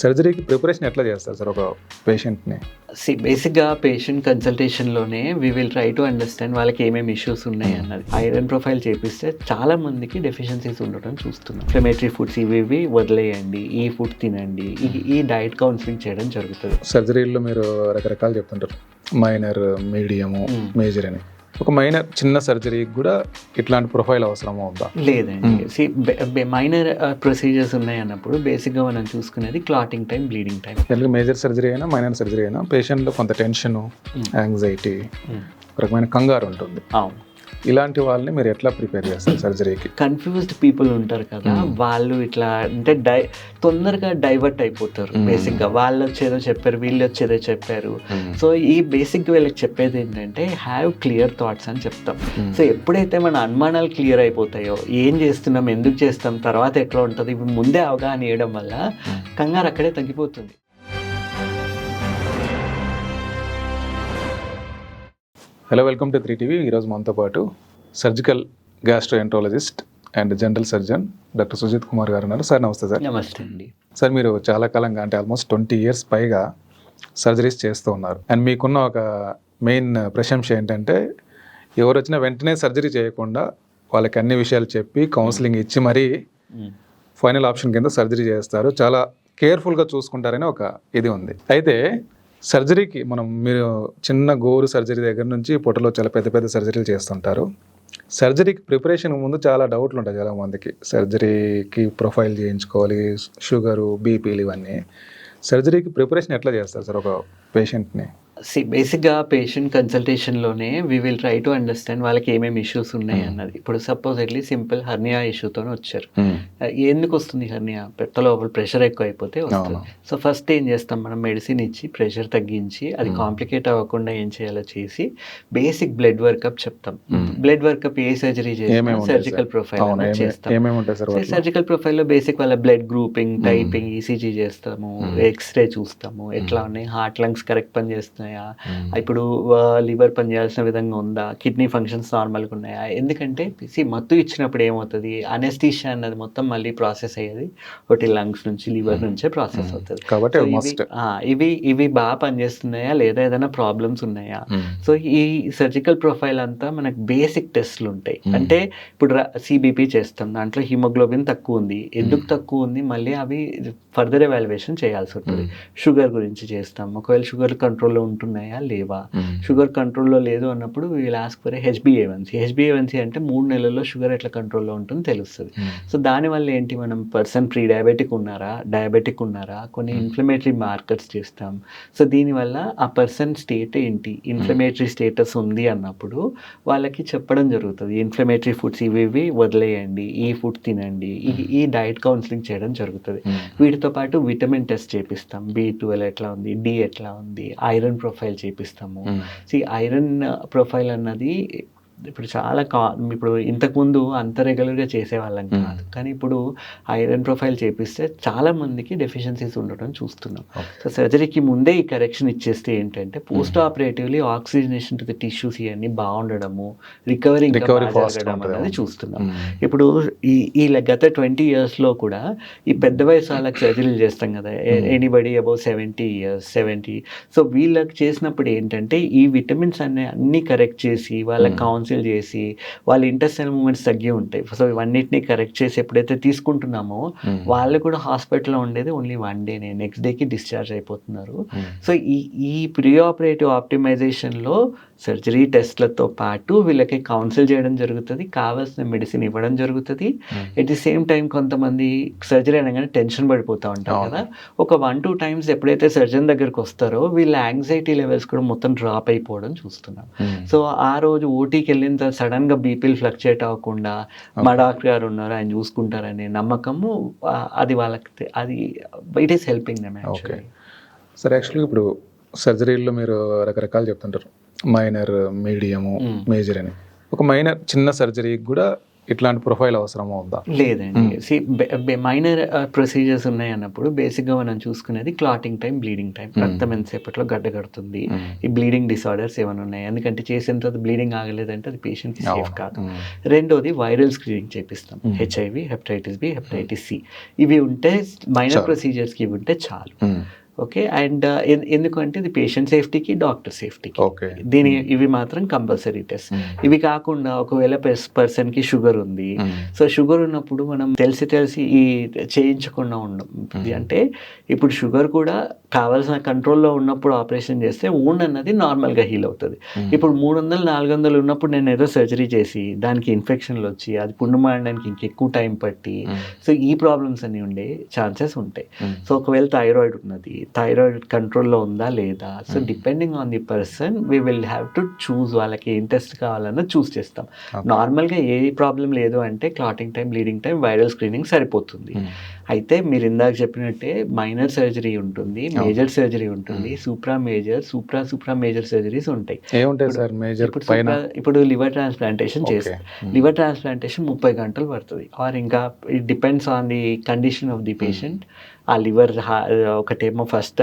సర్జరీకి ప్రిపరేషన్ ఎట్లా చేస్తారు సార్ ఒక పేషెంట్ని? సి బేసిక్గా patient కన్సల్టేషన్లోనే we will try to understand వాళ్ళకి ఏమేమి ఇష్యూస్ ఉన్నాయి అన్నది. ఐరన్ ప్రొఫైల్ చేపిస్తే చాలా మందికి డెఫిషియన్సీస్ ఉండటం చూస్తున్నాం. ఫ్లెమేటరీ ఫుడ్స్ ఇవి ఇవి వదిలేయండి ఈ ఫుడ్ తినండి ఈ డైట్ కౌన్సిలింగ్ చేయడం జరుగుతుంది. సర్జరీలో మీరు రకరకాలు చెప్తుంటారు. Minor medium. మేజర్ అని. ఒక మైనర్ చిన్న సర్జరీకి కూడా ఇట్లాంటి ప్రొఫైల్ అవసరం అవుతా లేదండి. సి మైనర్ ప్రొసీజర్స్ ఉన్నాయి అన్నప్పుడు బేసిక్గా మనం చూసుకునేది క్లాటింగ్ టైం బ్లీడింగ్ టైం జనరల్గా మేజర్ సర్జరీ అయినా మైనర్ సర్జరీ అయినా పేషెంట్లో కొంత టెన్షన్ యాంగ్జైటీ ఒక రకమైన కంగారు ఉంటుంది. అవును. ఇలాంటి వాళ్ళని మీరు ఎట్లా ప్రిపేర్ చేస్తారు సర్జరీకి? కన్ఫ్యూజ్డ్ పీపుల్ ఉంటారు కదా వాళ్ళు ఇట్లా అంటే డై తొందరగా డైవర్ట్ అయిపోతారు Hmm. బేసిక్గా. వాళ్ళు వచ్చేదో చెప్పారు వీళ్ళు వచ్చేదో చెప్పారు. సో ఈ బేసిక్ వీళ్ళకి చెప్పేది ఏంటంటే హ్యావ్ క్లియర్ థాట్స్ అని చెప్తాం. సో ఎప్పుడైతే మన అనుమానాలు క్లియర్ అయిపోతాయో ఏం చేస్తున్నాం ఎందుకు చేస్తాం తర్వాత ఎట్లా ఉంటుంది ఇవి ముందే అవగాహన ఇవ్వడం వల్ల కంగారు అక్కడే తగ్గిపోతుంది. Hello welcome to three TV ఈరోజు మనతో పాటు surgical gastroenterologist and general surgeon doctor Sujith Kumar garu ఉన్నారు. సార్ నమస్తే సార్ నమస్తే అండి. సార్ మీరు చాలా కాలంగా అంటే ఆల్మోస్ట్ ట్వంటీ ఇయర్స్ పైగా సర్జరీస్ చేస్తూ ఉన్నారు. అండ్ మీకున్న ఒక మెయిన్ ప్రశంస ఏంటంటే ఎవరు వచ్చినా వెంటనే సర్జరీ చేయకుండా వాళ్ళకి అన్ని విషయాలు చెప్పి కౌన్సిలింగ్ ఇచ్చి మరీ. ఫైనల్ ఆప్షన్ కింద సర్జరీ చేస్తారు. చాలా కేర్ఫుల్గా చూసుకుంటారని ఒక ఇది ఉంది. అయితే సర్జరీకి మనం మీరు చిన్న గోరు సర్జరీ దగ్గర నుంచి పొట్టలో చాలా పెద్ద పెద్ద సర్జరీలు చేస్తుంటారు. సర్జరీకి ప్రిపరేషన్ ముందు చాలా డౌట్లు ఉంటాయి చాలా మందికి. సర్జరీకి ప్రొఫైల్ చేయించుకోవాలి షుగరు బీపీలు ఇవన్నీ. సర్జరీకి ప్రిపరేషన్ ఎట్లా చేస్తారు సార్ ఒక పేషెంట్ని? సి బేసిక్గా patient కన్సల్టేషన్లోనే we will try to understand వాళ్ళకి ఏమేమి ఇష్యూస్ ఉన్నాయి అన్నది. ఇప్పుడు సపోజెట్లీ సింపుల్ హర్నియా ఇష్యూతో వచ్చారు. ఎందుకు వస్తుంది హర్నియా పెట్ట లోపల ప్రెషర్ ఎక్కువ అయిపోతే వస్తుంది. సో ఫస్ట్ ఏం చేస్తాం మనం? మెడిసిన్ ఇచ్చి ప్రెషర్ తగ్గించి అది కాంప్లికేట్ అవ్వకుండా ఏం చేయాలో చేసి బేసిక్ బ్లడ్ వర్కప్ చెప్తాం. బ్లడ్ వర్కప్ ఏ సర్జరీ ఉంటాయి సర్జికల్ సార్? ప్రొఫైల్ చేస్తాం? సర్జికల్ ప్రొఫైల్లో బేసిక్ వాళ్ళ బ్లడ్ గ్రూపింగ్ టైపింగ్ ఈసీజీ చేస్తాము ఎక్స్రే చూస్తాము ఎట్లా ఉన్నాయి? హార్ట్ లంగ్స్ కరెక్ట్ పని చేస్తున్నాయా? ఇప్పుడు లివర్ పని చేయాల్సిన విధంగా ఉందా? కిడ్నీ ఫంక్షన్స్ నార్మల్గా ఉన్నాయా? ఎందుకంటే సి మత్తు ఇచ్చినప్పుడు ఏమవుతుంది? అనెస్థీషియా అన్నది మొత్తం మళ్ళీ ప్రాసెస్ అయ్యేది. ఒకటి లంగ్స్ నుంచి లివర్ నుంచే ప్రాసెస్ అవుతుంది. కాబట్టి ఇవి- ఇవి బాగా పనిచేస్తున్నాయా? లేదా ఏదైనా ప్రాబ్లమ్స్ ఉన్నాయా? సో ఈ సర్జికల్ ప్రొఫైల్ అంతా మనకు బేసిక్ టెస్ట్లు ఉంటాయి. అంటే ఇప్పుడు సిబిపి చేస్తాం. దాంట్లో హిమోగ్లోబిన్ తక్కువ ఉంది. ఎందుకు తక్కువ ఉంది? మళ్ళీ అవి ఫర్దర్ ఎవాల్యుయేషన్ చేయాల్సి ఉంటుంది. షుగర్ గురించి చేస్తాం. ఒకవేళ షుగర్ కంట్రోల్లో ఉంటున్నాయా? లేవా? షుగర్ కంట్రోల్లో లేదు అన్నప్పుడు we'll ask for H B A one C H B A one C అంటే మూడు నెలల్లో షుగర్ ఎట్లా కంట్రోల్లో ఉంటుందో తెలుస్తుంది. సో దానివల్ల ఏంటి మనం పర్సన్ ప్రీ డయాబెటిక్ ఉన్నారా? డయాబెటిక్ ఉన్నారా? కొన్ని ఇన్ఫ్లమేటరీ మార్కర్స్ చేస్తాం. సో దీనివల్ల ఆ పర్సన్ స్టేట్ ఏంటి? ఇన్ఫ్లమేటరీ స్టేటస్ ఉంది అన్నప్పుడు వాళ్ళకి చెప్పడం జరుగుతుంది. ఇన్ఫ్లమేటరీ ఫుడ్స్ ఇవి ఇవి వదిలేయండి. ఈ ఫుడ్ తినండి. ఈ ఈ డైట్ కౌన్సిలింగ్ చేయడం జరుగుతుంది. వీటితో పాటు విటమిన్ టెస్ట్ చేపిస్తాం. బి ట్వెల్వ్ ఎట్లా ఉంది? డి ఎట్లా ఉంది? ఐరన్ ప్రొఫైల్ చేపిస్తాము. సి ఐరన్ ప్రొఫైల్ అన్నది ఇప్పుడు చాలా కా ఇప్పుడు ఇంతకుముందు అంత రెగ్యులర్గా చేసేవాళ్ళం కాదు. కానీ ఇప్పుడు ఐరన్ ప్రొఫైల్ చేపిస్తే చాలా మందికి డెఫిషియన్సీస్ ఉండటం చూస్తున్నాం. సో సర్జరీకి ముందే ఈ కరెక్షన్ ఇచ్చేస్తే ఏంటంటే post operatively oxygenation to the tissues ఇవన్నీ బాగుండడము రికవరీ. అనేది చూస్తున్నాం. ఇప్పుడు ఈ ఈ గత ట్వంటీ ఇయర్స్లో కూడా ఈ పెద్ద వయసు వాళ్ళకి సర్జరీలు చేస్తాం కదా. Anybody above seventy years seventy so వీళ్ళకి చేసినప్పుడు ఏంటంటే ఈ విటమిన్స్ అన్ని అన్ని కరెక్ట్ చేసి వాళ్ళకి కౌన్సిల్ చేసి వాళ్ళ ఇంటర్నల్ మూమెంట్స్ తగ్గి ఉంటాయి. సో ఇవన్నిటిని కరెక్ట్ చేసి ఎప్పుడైతే తీసుకుంటున్నామో వాళ్ళు కూడా హాస్పిటల్లో ఉండేది ఓన్లీ వన్ డేనే నెక్స్ట్ డేకి డిశ్చార్జ్ అయిపోతున్నారు. సో ఈ ఈ ప్రీ ఆపరేటివ్ ఆప్టిమైజేషన్లో సర్జరీ టెస్ట్లతో పాటు వీళ్ళకి కౌన్సిల్ చేయడం జరుగుతుంది కావాల్సిన మెడిసిన్ ఇవ్వడం జరుగుతుంది. ఎట్ ది సేమ్ టైం కొంతమంది సర్జరీ అనగానే టెన్షన్ పడిపోతూ ఉంటారు. కదా. ఒక వన్ టూ టైమ్స్ ఎప్పుడైతే సర్జన్ దగ్గరికి వస్తారో వీళ్ళ యాంగ్జైటీ లెవెల్స్ కూడా మొత్తం డ్రాప్ అయిపోవడం చూస్తున్నాం. సో ఆ రోజు ఓటీకి వెళ్ళిన తర్వాత సడన్గా బీపీలు ఫ్లక్చుయేట్ అవ్వకుండా మా డాక్టర్ గారు ఉన్నారు ఆయన చూసుకుంటారనే నమ్మకము అది వాళ్ళకి అది it is helping them okay. Sir యాక్చువల్గా ఇప్పుడు సర్జరీల్లో మీరు రకరకాలు చెప్తుంటారు. Minor medium. మేజర్ అని. ఒక మైనర్ చిన్న సర్జరీకి కూడా ఇట్లాంటి ప్రొఫైల్ అవసరమా ఉందా? లేదండి. మైనర్ ప్రొసీజర్స్ ఉన్నాయి అన్నప్పుడు బేసిక్గా మనం చూసుకునేది క్లాటింగ్ టైం బ్లీడింగ్ టైం రక్తం ఎంతసేపట్లో గడ్డ కడుతుంది. ఈ బ్లీడింగ్ డిసార్డర్స్ ఏమైనా ఉన్నాయి? ఎందుకంటే చేసిన తర్వాత బ్లీడింగ్ ఆగలేదంటే అది పేషెంట్కి సేఫ్ కాదు. రెండోది వైరల్ స్క్రీనింగ్ చేపిస్తాం. HIV hepatitis B hepatitis C ఇవి ఉంటే మైనర్. ప్రొసీజర్స్కి ఇవి ఉంటే చాలు. ఓకే? అండ్ ఎందుకంటే ఇది పేషెంట్ సేఫ్టీకి డాక్టర్ సేఫ్టీకి. ఓకే. దీని ఇవి మాత్రం కంపల్సరీ టెస్ట్. ఇవి కాకుండా ఒకవేళ పర్సన్కి షుగర్ ఉంది. సో షుగర్ ఉన్నప్పుడు మనం తెలిసి తెలిసి ఈ చేయించకుండా ఉండం. అంటే ఇప్పుడు షుగర్ కూడా కావాల్సిన కంట్రోల్లో ఉన్నప్పుడు ఆపరేషన్ చేస్తే ఊండ్ అన్నది నార్మల్గా హీల్ అవుతుంది. ఇప్పుడు మూడు వందలు నాలుగు వందలు ఉన్నప్పుడు నేను ఏదో సర్జరీ చేసి దానికి ఇన్ఫెక్షన్లు వచ్చి అది పుండు మారడానికి ఇంకెక్కువ టైం పట్టి సో ఈ ప్రాబ్లమ్స్ అన్ని ఉండే ఛాన్సెస్ ఉంటాయి. సో ఒకవేళ థైరాయిడ్ ఉన్నది థైరాయిడ్ కంట్రోల్లో ఉందా లేదా? So. Depending on the person we will have to choose వాళ్ళకి ఏం టెస్ట్ కావాలన్నా చూస్ చేస్తాం. నార్మల్గా ఏ ప్రాబ్లం లేదు అంటే clotting time bleeding time viral screening సరిపోతుంది. అయితే మీరు ఇందాక చెప్పినట్టే మైనర్ సర్జరీ ఉంటుంది. మేజర్ సర్జరీ ఉంటుంది. Supra major supra supra major surgeries ఉంటాయి. ఏముంటాయి సార్ మేజర్ ఇప్పుడు పైన? supra- ఇప్పుడు లివర్ ట్రాన్స్ప్లాంటేషన్ ఓకే. చేస్తాం లివర్ ట్రాన్స్ప్లాంటేషన్ ముప్పై గంటలు పడుతుంది. ఆర్ ఇంకా it depends on the condition of the patient. ఆ లివర్ ఒకటేమో ఫస్ట్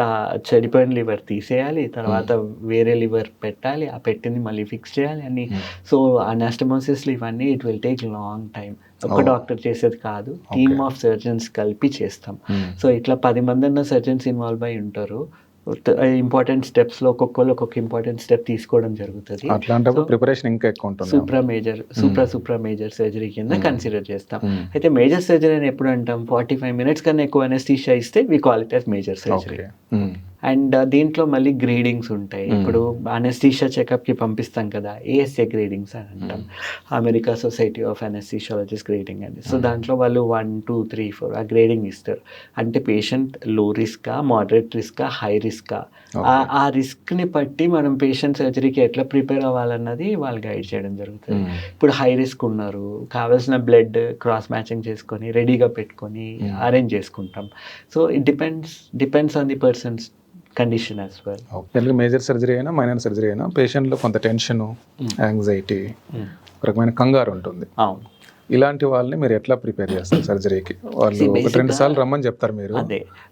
చెడిపోయిన లివర్ తీసేయాలి. తర్వాత వేరే లివర్ పెట్టాలి. ఆ పెట్టింది మళ్ళీ ఫిక్స్ చేయాలి అని. సో అనాస్టమోసిస్లు ఇవన్నీ it will take long time ఒక. డాక్టర్ చేసేది కాదు. టీమ్ ఆఫ్ సర్జన్స్ కలిపి చేస్తాం. సో ఇట్లా పది మంది అన్న సర్జన్స్ ఇన్వాల్వ్ అయి ఉంటారు. ఇంపార్టెంట్ స్టెప్స్లో ఒక్కొక్కరు ఒక్కొక్క ఇంపార్టెంట్ స్టెప్ తీసుకోవడం జరుగుతుంది. అట్లాంటప్పుడు ప్రిపరేషన్ ఇంకా ఎక్కువ ఉంటుంది supra major supra supra major surgery కింద Hmm. కన్సిడర్ చేస్తాం. Hmm. అయితే మేజర్ సర్జరీ అని ఎప్పుడు అంటాం? ఫార్టీ ఫైవ్ మినిట్స్ కన్నా ఎక్కువ అనెస్థీషియా ఇస్తే we call it as major surgery. And దీంట్లో మళ్ళీ గ్రేడింగ్స్ ఉంటాయి. ఇప్పుడు అనెస్థీషియా చెకప్కి పంపిస్తాం కదా ఏఎస్ఏ గ్రేడింగ్స్ అని అంటాం America society of anaesthesiologist grading అని సో. దాంట్లో వాళ్ళు వన్ టూ త్రీ ఫోర్ ఆ గ్రేడింగ్ ఇస్తారు అంటే పేషెంట్లో రిస్కా మోడరేట్ రిస్కా హై రిస్కా. ఆ రిస్క్ని బట్టి మనం పేషెంట్ సర్జరీకి ఎట్లా ప్రిపేర్ అవ్వాలన్నది వాళ్ళు గైడ్ చేయడం జరుగుతుంది. ఇప్పుడు హై రిస్క్ ఉన్నారు కావాల్సిన బ్లడ్ క్రాస్ మ్యాచింగ్ చేసుకొని రెడీగా పెట్టుకొని. అరేంజ్ చేసుకుంటాం so it depends depends on the person's condition as well major surgery అయినా మైనర్ సర్జరీ అయినా పేషెంట్లో కొంత టెన్షన్ యాంగ్జైటీ ఒక రకమైన కంగారు ఉంటుంది. అవును. ఇలాంటి వాళ్ళని మీరు ఎట్లా ప్రిపేర్ చేస్తారు సర్జరీకి? వాళ్ళు basic రెండు సార్లు రమ్మని చెప్తారు మీరు.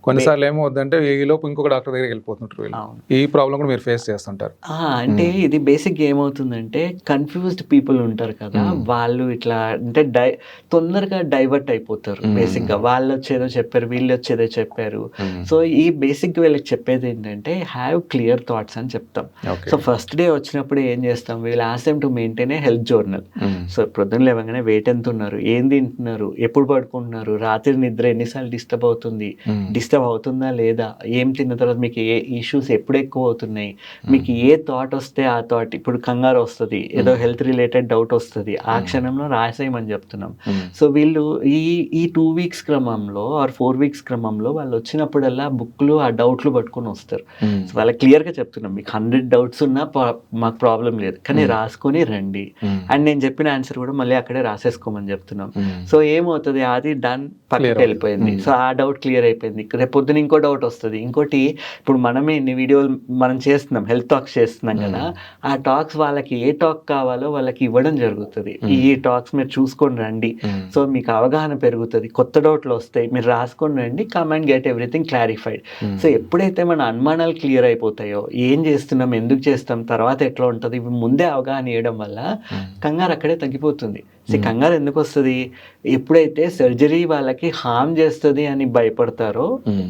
కొన్నిసార్లు ఏమవుద్దంటే ఈ లోపు ఇంకొక డాక్టర్ దగ్గరికి వెళ్ళిపోతుంటారు వీళ్ళు. ఈ ప్రాబ్లం కూడా మీరు ఫేస్ చేస్తుంటారు. అంటే ఇది బేసిక్ ఏమవుతుందంటే కన్ఫ్యూజ్డ్ పీపుల్ ఉంటారు కదా. వాళ్ళు ఇట్లా అంటే డై తొందరగా డైవర్ట్ అయిపోతారు. బేసిక్గా. వాళ్ళు వచ్చేదో చెప్పారు వీళ్ళు వచ్చేదో చెప్పారు. సో ఈ బేసిక్ వీళ్ళకి చెప్పేది ఏంటంటే హ్యావ్ క్లియర్ థాట్స్ అని చెప్తాం. సో ఫస్ట్ డే వచ్చినప్పుడు ఏం చేస్తాం? వీళ్ళు assume to maintain a health journal so ప్రొద్దున లేవగానే వెయిట్ ఎంత ఉన్నారు ఏం తింటున్నారు? ఎప్పుడు పడుకుంటున్నారు? రాత్రి నిద్ర ఎన్నిసార్లు డిస్టర్బ్ అవుతుంది? డిస్టర్బ్ అవుతుందా లేదా? ఏం తిన్న తర్వాత మీకు ఏ ఇష్యూస్ ఎప్పుడు ఎక్కువ అవుతున్నాయి? మీకు ఏ థాట్ వస్తే ఆ థాట్ ఇప్పుడు కంగారు వస్తుంది. ఏదో. హెల్త్ రిలేటెడ్ డౌట్ వస్తుంది. ఆ. క్షణంలో రాసేయమని చెప్తున్నాం. సో వీళ్ళు ఈ ఈ టూ వీక్స్ క్రమంలో ఆర్ ఫోర్ వీక్స్ క్రమంలో వాళ్ళు వచ్చినప్పుడల్లా బుక్లు ఆ డౌట్లు పట్టుకొని వస్తారు. సో వాళ్ళకి క్లియర్గా చెప్తున్నాం. మీకు హండ్రెడ్ డౌట్స్ ఉన్నా మాకు ప్రాబ్లం లేదు. కానీ. రాసుకొని రండి. అండ్ నేను చెప్పిన ఆన్సర్ కూడా మళ్ళీ అక్కడే రాసేసుకోమని చెప్తున్నాం. Hmm. సో ఏమవుతుంది? అది డన్ పక్కకి వెళ్ళిపోయింది. సో ఆ డౌట్ క్లియర్ అయిపోయింది. రేపు పొద్దున ఇంకో డౌట్ వస్తుంది. ఇంకోటి ఇప్పుడు మనమే ఇన్ని వీడియోలు మనం చేస్తున్నాం హెల్త్ టాక్స్ చేస్తున్నాం కదా ఆ టాక్స్ వాళ్ళకి ఏ టాక్ కావాలో వాళ్ళకి ఇవ్వడం జరుగుతుంది. ఈ టాక్స్ మీరు చూసుకొని రండి. సో మీకు అవగాహన పెరుగుతుంది. కొత్త డౌట్లు వస్తాయి. మీరు రాసుకొని రండి. Come and get everything clarified so ఎప్పుడైతే మన అనుమానాలు క్లియర్ అయిపోతాయో ఏం చేస్తున్నాం? ఎందుకు చేస్తాం తర్వాత ఎట్లా ఉంటుంది? ఇవి ముందే అవగాహన ఇవ్వడం వల్ల కంగారు అక్కడే తగ్గిపోతుంది. సో. కంగారు ఎందుకు వస్తుంది? ఎప్పుడైతే సర్జరీ వాళ్ళకి హామ్ చేస్తుంది అని భయపడతారో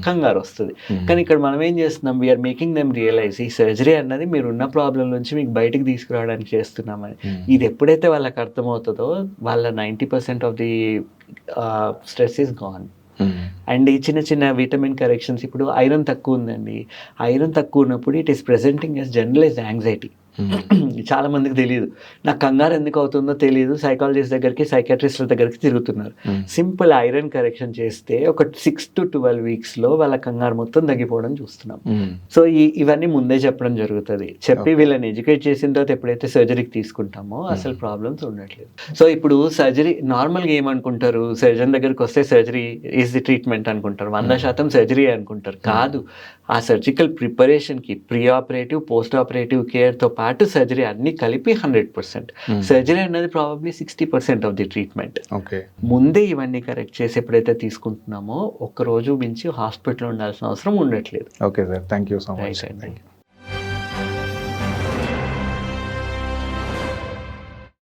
కంగారు వస్తుంది. కానీ ఇక్కడ మనం ఏం చేస్తున్నాం? We are making them realise ఈ సర్జరీ అన్నది మీరు ఉన్న ప్రాబ్లం నుంచి మీకు బయటికి తీసుకురావడానికి చేస్తున్నామని. ఇది ఎప్పుడైతే వాళ్ళకి అర్థమవుతుందో వాళ్ళ ninety percent of the stress is gone and ఈ చిన్న చిన్న విటమిన్ కరెక్షన్స్ ఇప్పుడు ఐరన్ తక్కువ ఉందండి. ఐరన్ తక్కువ ఉన్నప్పుడు it is presenting as generalise anxiety చాలా మందికి తెలియదు నాకు కంగారు ఎందుకు అవుతుందో తెలియదు సైకాలజిస్ట్ దగ్గరికి సైకాట్రిస్ట్ల దగ్గరికి తిరుగుతున్నారు. సింపుల్ ఐరన్ కరెక్షన్ చేస్తే ఒక సిక్స్ టు ట్వెల్వ్ వీక్స్లో వాళ్ళ కంగారు మొత్తం తగ్గిపోవడం చూస్తున్నాం. సో ఈ ఇవన్నీ ముందే చెప్పడం జరుగుతుంది. చెప్పి. వీళ్ళని ఎడ్యుకేట్ చేసిన తర్వాత ఎప్పుడైతే సర్జరీకి తీసుకుంటామో అసలు ప్రాబ్లమ్స్ ఉండట్లేదు. సో ఇప్పుడు సర్జరీ నార్మల్గా ఏమనుకుంటారు? సర్జన్ దగ్గరికి వస్తే సర్జరీ ఈజ్ ది ట్రీట్మెంట్ అనుకుంటారు. వంద. శాతం సర్జరీ అనుకుంటారు. కాదు. ఆ సర్జికల్ ప్రిపరేషన్కి ప్రీ ఆపరేటివ్ పోస్ట్ ఆపరేటివ్ కేర్తో పాటు సర్జరీ అన్ని కలిపి హండ్రెడ్ పర్సెంట్ సర్జరీ అనేది probably sixty percent of the treatment okay ముందే ఇవన్నీ కరెక్ట్ చేసి ఎప్పుడైతే తీసుకుంటున్నామో ఒక్క రోజు మించి హాస్పిటల్ ఉండాల్సిన అవసరం ఉండట్లేదు. Okay sir thank you so much thank you.